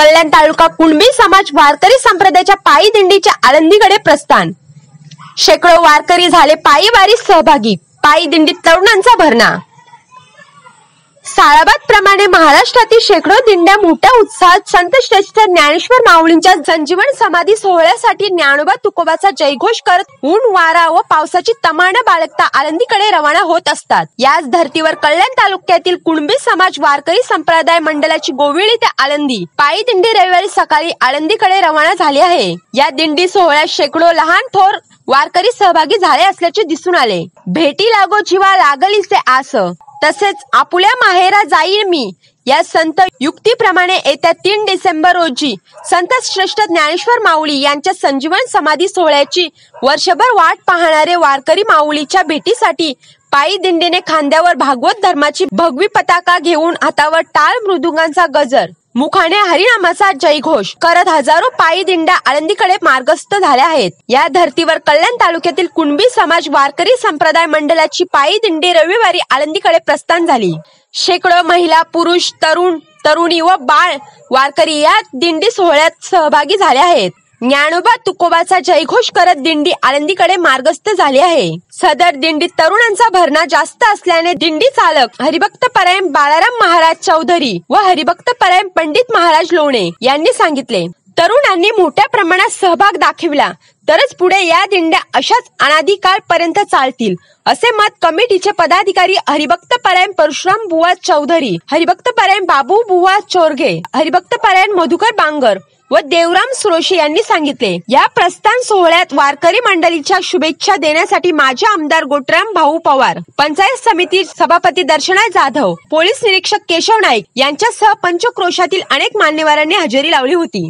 कल्याण तालुका कुणबी समाज वारकरी संप्रदायाच्या पायी दिंडीच्या आळंदीकडे प्रस्थान. शेकडो वारकरी झाले पायी वारीत सहभागी. पायी दिंडीत तरुणांचा भरणा. साळाबाद प्रमाणे महाराष्ट्रातील शेकडो दिंड्या मोठ्या उत्साहात संत श्रेष्ठ ज्ञानेश्वर माऊलींच्या जनजीवन समाधी सोहळ्यासाठी ज्ञानोबा तुकोबाचा जयघोष करत ऊन वारा व पावसाची तमाण बाळगता आळंदीकडे रवाना होत असतात. याच धर्तीवर कल्याण तालुक्यातील कुणबी समाज वारकरी संप्रदाय मंडळाची गोविळी ते आळंदी. पायी दिंडी रविवारी सकाळी आळंदीकडे रवाना झाली आहे. या दिंडी सोहळ्यात शेकडो लहान थोर वारकरी सहभागी झाले असल्याचे दिसून आले. भेटी लागो जीवा लागलीचे आस. तसेच आपुल्या माहेरा जाईल मी. या संत युक्तीप्रमाणे येत्या तीन डिसेंबर रोजी संत श्रेष्ठ ज्ञानेश्वर माऊली यांच्या संजीवन समाधी सोहळ्याची वर्षभर वाट पाहणारे वारकरी माऊलीच्या भेटीसाठी पायी दिंडीने खांद्यावर भागवत धर्माची भगवी पताका घेऊन हातावर टाळ मृदुंगांचा गजर मुखाने हरिनामाचा जयघोष करत हजारो पायी दिंड्या आळंदीकडे मार्गस्थ झाल्या आहेत. या धर्तीवर कल्याण तालुक्यातील कुणबी समाज वारकरी संप्रदाय मंडळाची पायी दिंडी रविवारी आळंदीकडे प्रस्थान झाली. शेकडो महिला पुरुष तरुण तरुणी व बाळ वारकरी या दिंडी सोहळ्यात सहभागी झाले आहेत. ज्ञानोबा तुकोबाचा जयघोष करत दिंडी आळंदीकडे मार्गस्थ झाली आहे. सदर दिंडीत तरुणांचा भरणा जास्त असल्याने दिंडी चालक हरिभक्त परायण बाळाराम महाराज चौधरी व हरिभक्त परायण पंडित महाराज लोणे यांनी सांगितले तरुणांनी मोठ्या प्रमाणात सहभाग दाखविला तरच पुढे या दिंड्या अशाच अनाधिकाळ पर्यंत चालतील असे मत कमिटीचे पदाधिकारी हरिभक्त परायण परशुराम बुवा चौधरी हरिभक्त परायण बाबू बुवा चोरगे हरिभक्त परायण मधुकर बांगर व देवराम सुरोशी यांनी सांगितले. या प्रस्थान सोहळ्यात वारकरी मंडळीच्या शुभेच्छा देण्यासाठी माजी आमदार गोटराम भाऊ पवार पंचायत समिती सभापती दर्शना जाधव पोलीस निरीक्षक केशव नाईक यांच्यासह पंचक्रोशातील अनेक मान्यवरांनी हजेरी लावली होती.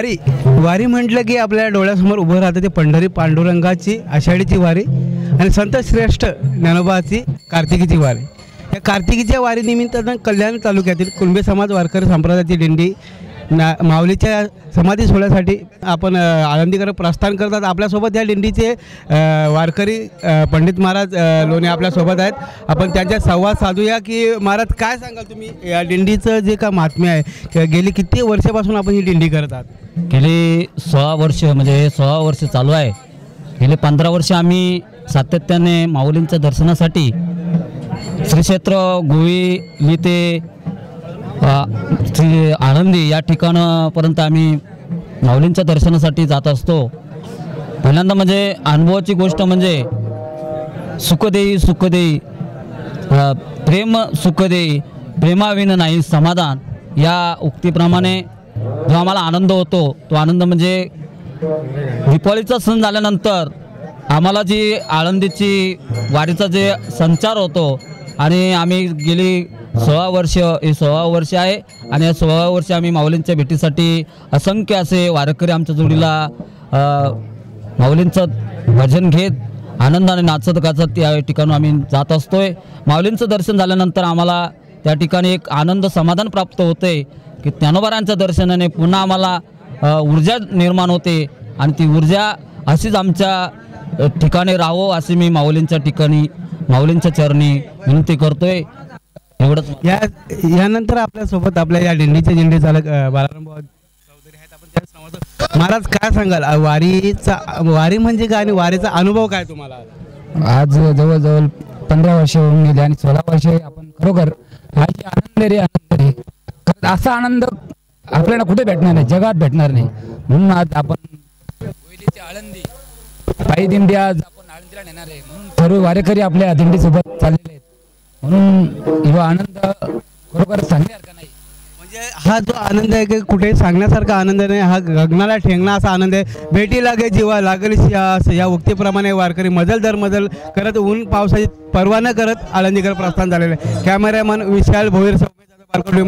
वारी. वारी म्हटलं की आपल्या डोळ्यासमोर उभं राहतं ते पंढरी पांडुरंगाची आषाढीची वारी आणि संत श्रेष्ठ ज्ञानोबाची कार्तिकीची वारी. या कार्तिकीच्या वारीनिमित्तानं कल्याण तालुक्यातील कुणबे समाज वारकरी संप्रदायाची दिंडी ना माऊलीच्या समाधी सोहळ्यासाठी आपण आनंदीकर आळंदीकडे प्रस्थान करतात. आपल्यासोबत या दिंडीचे वारकरी पंडित महाराज लोणे आपल्यासोबत आहेत. आपण त्यांच्या संवाद साधूया की महाराज काय सांगाल तुम्ही? या दिंडीचं जे का महात्म्य आहे किंवा गेली किती वर्षापासून आपण ही दिंडी करतात गेली सोळा वर्ष म्हणजे सोळा वर्ष चालू आहे. गेले पंधरा वर्ष आम्ही सातत्याने माऊलींच्या दर्शनासाठी श्री क्षेत्र गोवी ते श्री आळंदी या ठिकाणापर्यंत आम्ही माऊलींच्या दर्शनासाठी जात असतो. पहिल्यांदा म्हणजे अनुभवाची गोष्ट म्हणजे सुखदेई सुखदेई प्रेम सुखदेई प्रेमाविन नाही समाधान या उक्तीप्रमाणे जो आम्हाला आनंद होतो तो आनंद म्हणजे दिपावळीचा सण झाल्यानंतर आम्हाला जी आळंदीची वारीचा जे संचार होतो आणि आम्ही गेली सोळा वर्ष हे सोळा वर्ष आहे आणि या सोळा वर्ष आम्ही माऊलींच्या भेटीसाठी असंख्य असे वारकरी आमच्या जोडीला माऊलींचं भजन घेत आनंदाने नाचत गाचत त्या ठिकाणी आम्ही जात असतोय. माऊलींचं दर्शन झाल्यानंतर आम्हाला त्या ठिकाणी एक आनंद समाधान प्राप्त होते की ज्ञानोबारांच्या दर्शनाने पुन्हा आम्हाला ऊर्जा निर्माण होते. आणि ती ऊर्जा अशीच आमच्या ठिकाणी राहो अशी मी माऊलींच्या ठिकाणी माऊलींच्या चरणी विनंती करतोय. एवढंच. या यानंतर आपल्यासोबत आपल्या या दिंडीचे दिंडी चालक बालाराम चौधरी आहेत. आपण त्या संवाद महाराज काय सांगाल? वारीचा वारी म्हणजे काय आणि वारीचा अनुभव काय तुम्हाला? आज जवळजवळ पंधरा वर्ष होऊन गेले आणि सोळा वर्ष आपण खरोखर हा जे आनंद रे आनंद रे. असा आनंद आपल्याला कुठे भेटणार नाही जगात भेटणार नाही. म्हणून आज आपण आळंदी पायी दिंडी आज आपण आळंदीला नेणार आहे. म्हणून सर्व वारेकरी आपल्या दिंडीसोबत चाललेले आहेत. म्हणून हा आनंद खरोखर सांगण्यासारखा नाही? म्हणजे हा जो आनंद आहे की कुठे सांगण्यासारखा आनंद नाही हा गगनाला ठेंगणा असा आनंद आहे. भेटी लागे जीवा लागली या या उक्तीप्रमाणे वारकरी मजल दर मजल करत ऊन पावसाची पर्वा न करत आळंदीकर प्रस्थान झालेलं आहे. कॅमेरामन विशाल भोईर सौम्य